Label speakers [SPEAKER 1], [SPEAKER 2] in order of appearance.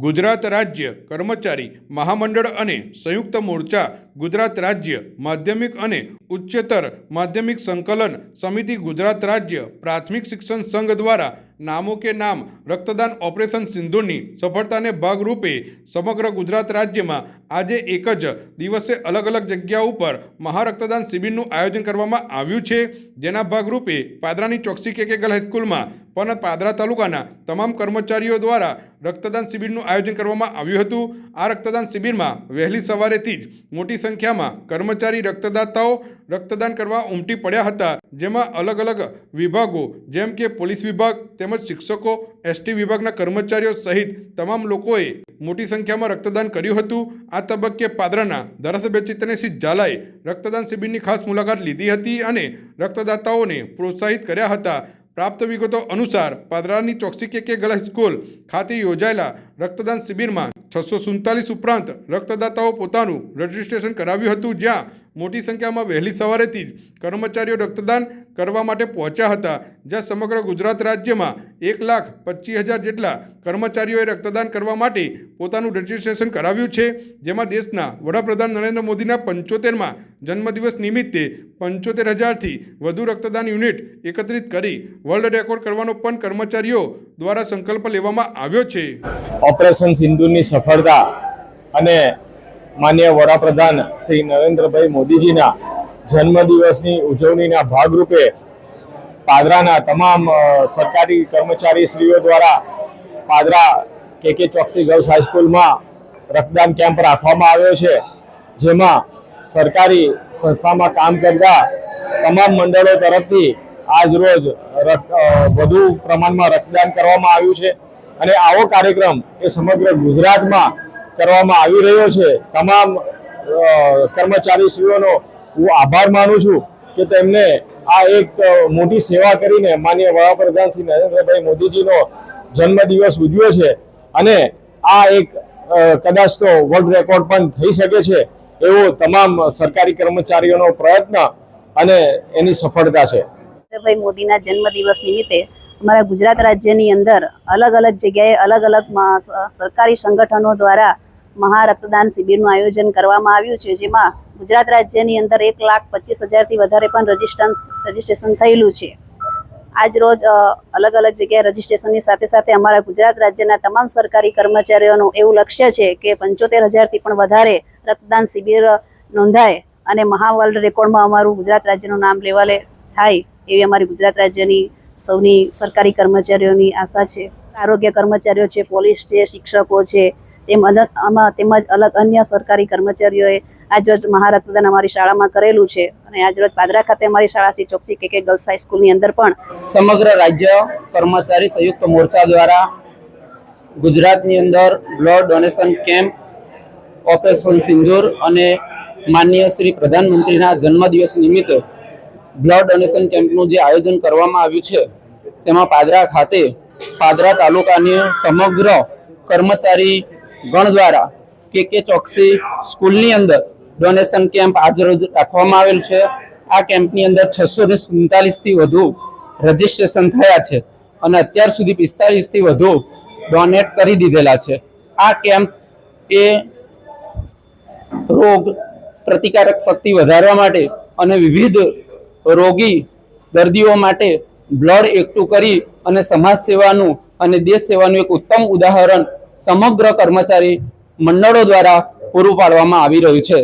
[SPEAKER 1] ગુજરાત રાજ્ય કર્મચારી મહામંડળ અને સંયુક્ત મોરચા ગુજરાત રાજ્ય માધ્યમિક અને ઉચ્ચતર માધ્યમિક સંકલન સમિતિ ગુજરાત રાજ્ય પ્રાથમિક શિક્ષણ સંઘ દ્વારા નામો કે નામ રક્તદાન ઓપરેશન સિંધુની સફળતાને ભાગરૂપે સમગ્ર ગુજરાત રાજ્યમાં આજે એક જ દિવસે અલગ અલગ જગ્યા ઉપર મહારક્તદાન શિબિરનું આયોજન કરવામાં આવ્યું છે. જેના ભાગરૂપે પાદરાની ચોકસી કે કે હાઈસ્કૂલમાં પણ પાદરા તાલુકાના તમામ કર્મચારીઓ દ્વારા રક્તદાન શિબિરનું આયોજન કરવામાં આવ્યું હતું. આ રક્તદાન શિબિરમાં વહેલી સવારેથી જ મોટી સંખ્યામાં કર્મચારી રક્તદાતાઓ રક્તદાન કરવા ઉમટી પડ્યા હતા. જેમાં અલગ અલગ વિભાગો, જેમ કે પોલીસ વિભાગ તેમજ શિક્ષકો એસટી વિભાગના કર્મચારીઓ સહિત તમામ લોકોએ મોટી સંખ્યામાં રક્તદાન કર્યું હતું. આ તબક્કે પાદરાના ધારાસભ્ય ચિત્તનેસિંહ ઝાલાએ રક્તદાન શિબિરની ખાસ મુલાકાત લીધી હતી અને રક્તદાતાઓને પ્રોત્સાહિત કર્યા હતા. પ્રાપ્ત વિગતો અનુસાર પાદરાની ચોકસી કે કે ગર્લ્સ સ્કૂલ ખાતે યોજાયેલા રક્તદાન શિબિરમાં છસો સુડતાલીસ ઉપરાંત રક્તદાતાઓ પોતાનું રજીસ્ટ્રેશન કરાવ્યું હતું, જ્યાં મોટી સંખ્યામાં વહેલી સવારેથી જ કર્મચારીઓ રક્તદાન કરવા માટે પહોંચ્યા હતા, જ્યાં સમગ્ર ગુજરાત રાજ્યમાં એક લાખ પચીસ હજાર જેટલા કર્મચારીઓએ રક્તદાન કરવા માટે પોતાનું રજિસ્ટ્રેશન કરાવ્યું છે, જેમાં દેશના વડાપ્રધાન નરેન્દ્ર મોદીના પંચોતેરમાં જન્મદિવસ નિમિત્તે પંચોતેર હજારથી વધુ રક્તદાન યુનિટ એકત્રિત કરી વર્લ્ડ રેકોર્ડ કરવાનો પણ કર્મચારીઓ દ્વારા સંકલ્પ લેવામાં આવ્યો છે.
[SPEAKER 2] ઓપરેશન સિંધુની સફળતા અને માન્ય વડાપ્રધાન શ્રી નરેન્દ્રભાઈ મોદીજીના જન્મદિવસની ઉજવણીના ભાગરૂપે પાદરાના તમામ સરકારી કર્મચારીશ્રીઓ દ્વારા પાદરા કે કે ચોકસી ગર્લ્સ હાઈસ્કૂલમાં રક્તદાન કેમ્પ રાખવામાં આવ્યો છે, જેમાં સરકારી સંસ્થામાં કામ કરતા તમામ મંડળો તરફથી આજ રોજ વધુ પ્રમાણમાં રક્તદાન કરવામાં આવ્યું છે. અને આવો કાર્યક્રમ એ સમગ્ર ગુજરાતમાં કરવામાં આવી રહ્યો છે. તમામ કર્મચારીશ્રીઓનો હું આભાર માનું છું કે તેમને આ એક મોટી સેવા કરીને માન્ય વડાપ્રધાન શ્રી નરેન્દ્રભાઈ મોદીજીનો જન્મદિવસ ઉજવ્યો છે અને આ એક કદાચ તો વર્લ્ડ રેકોર્ડ પણ થઈ શકે છે એવો તમામ સરકારી કર્મચારીઓનો પ્રયત્ન અને એની સફળતા છે.
[SPEAKER 3] નરેન્દ્રભાઈ મોદીના જન્મદિવસ નિમિત્તે અમારા ગુજરાત રાજ્યની અંદર અલગ અલગ જગ્યાએ અલગ અલગ સરકારી સંગઠનો દ્વારા મહા રક્તદાન શિબિરનું આયોજન કરવામાં આવ્યું છે, જેમાં ગુજરાત રાજ્યની અંદર એક લાખ પચીસ હજારથી વધારે પણ રજિસ્ટ્રન્સ રજિસ્ટ્રેશન થયેલું છે. આજ રોજ અલગ અલગ જગ્યાએ રજિસ્ટ્રેશનની સાથે સાથે અમારા ગુજરાત રાજ્યના તમામ સરકારી કર્મચારીઓનું એવું લક્ષ્ય છે કે પંચોતેર હજારથી પણ વધારે રક્તદાન શિબિર નોંધાય અને મહાવર્લ્ડ રેકોર્ડમાં અમારું ગુજરાત રાજ્યનું નામ લેવાલે થાય એવી અમારી ગુજરાત રાજ્યની સૌની સરકારી કર્મચારીઓની આશા છે. આરોગ્ય કર્મચારીઓ છે, પોલીસ છે, શિક્ષકો છે તેમ આમાં તેમજ અલગ અન્ય સરકારી કર્મચારીઓએ આજરોજ મહારક્તદાન અમારી શાળામાં કરેલું છે. અને આજરોજ પાદરા ખાતે અમારી શાળા શ્રી ચોકસી કે કે ગર્લ્સ હાઈસ્કૂલની અંદર પણ
[SPEAKER 4] સમગ્ર રાજ્ય કર્મચારી સંયુક્ત મોરચા દ્વારા ગુજરાતની અંદર બ્લડ ડોનેશન કેમ્પ, ઓપરેશન સિંદૂર અને માનનીય શ્રી પ્રધાનમંત્રીના જન્મદિવસ નિમિત્તે બ્લડ ડોનેશન કેમ્પનું જે આયોજન કરવામાં આવ્યું છે, તેમાં પાદરા ખાતે પાદરા તાલુકાની સમગ્ર કર્મચારી ગણ દ્વારા કે કે ચોકસી સ્કૂલની અંદર ડોનેશન કેમ્પ આજરોજ રાખવામાં આવેલ છે. આ કેમ્પની અંદર છસો ને સુડતાલીસથી વધુ રજીસ્ટ્રેશન થયા છે અને અત્યાર સુધી પિસ્તાલીસથી વધુ ડોનેટ કરી દીધેલા છે. આ કેમ્પ એ રોગ પ્રતિકારક શક્તિ વધારવા માટે અને વિવિધ રોગી દર્દીઓ માટે બ્લડ એકઠું કરી અને સમાજ સેવાનું અને દેશ સેવાનું એક ઉત્તમ ઉદાહરણ સમગ્ર કર્મચારી મંડળો દ્વારા પૂરું પાડવામાં આવી રહ્યું છે.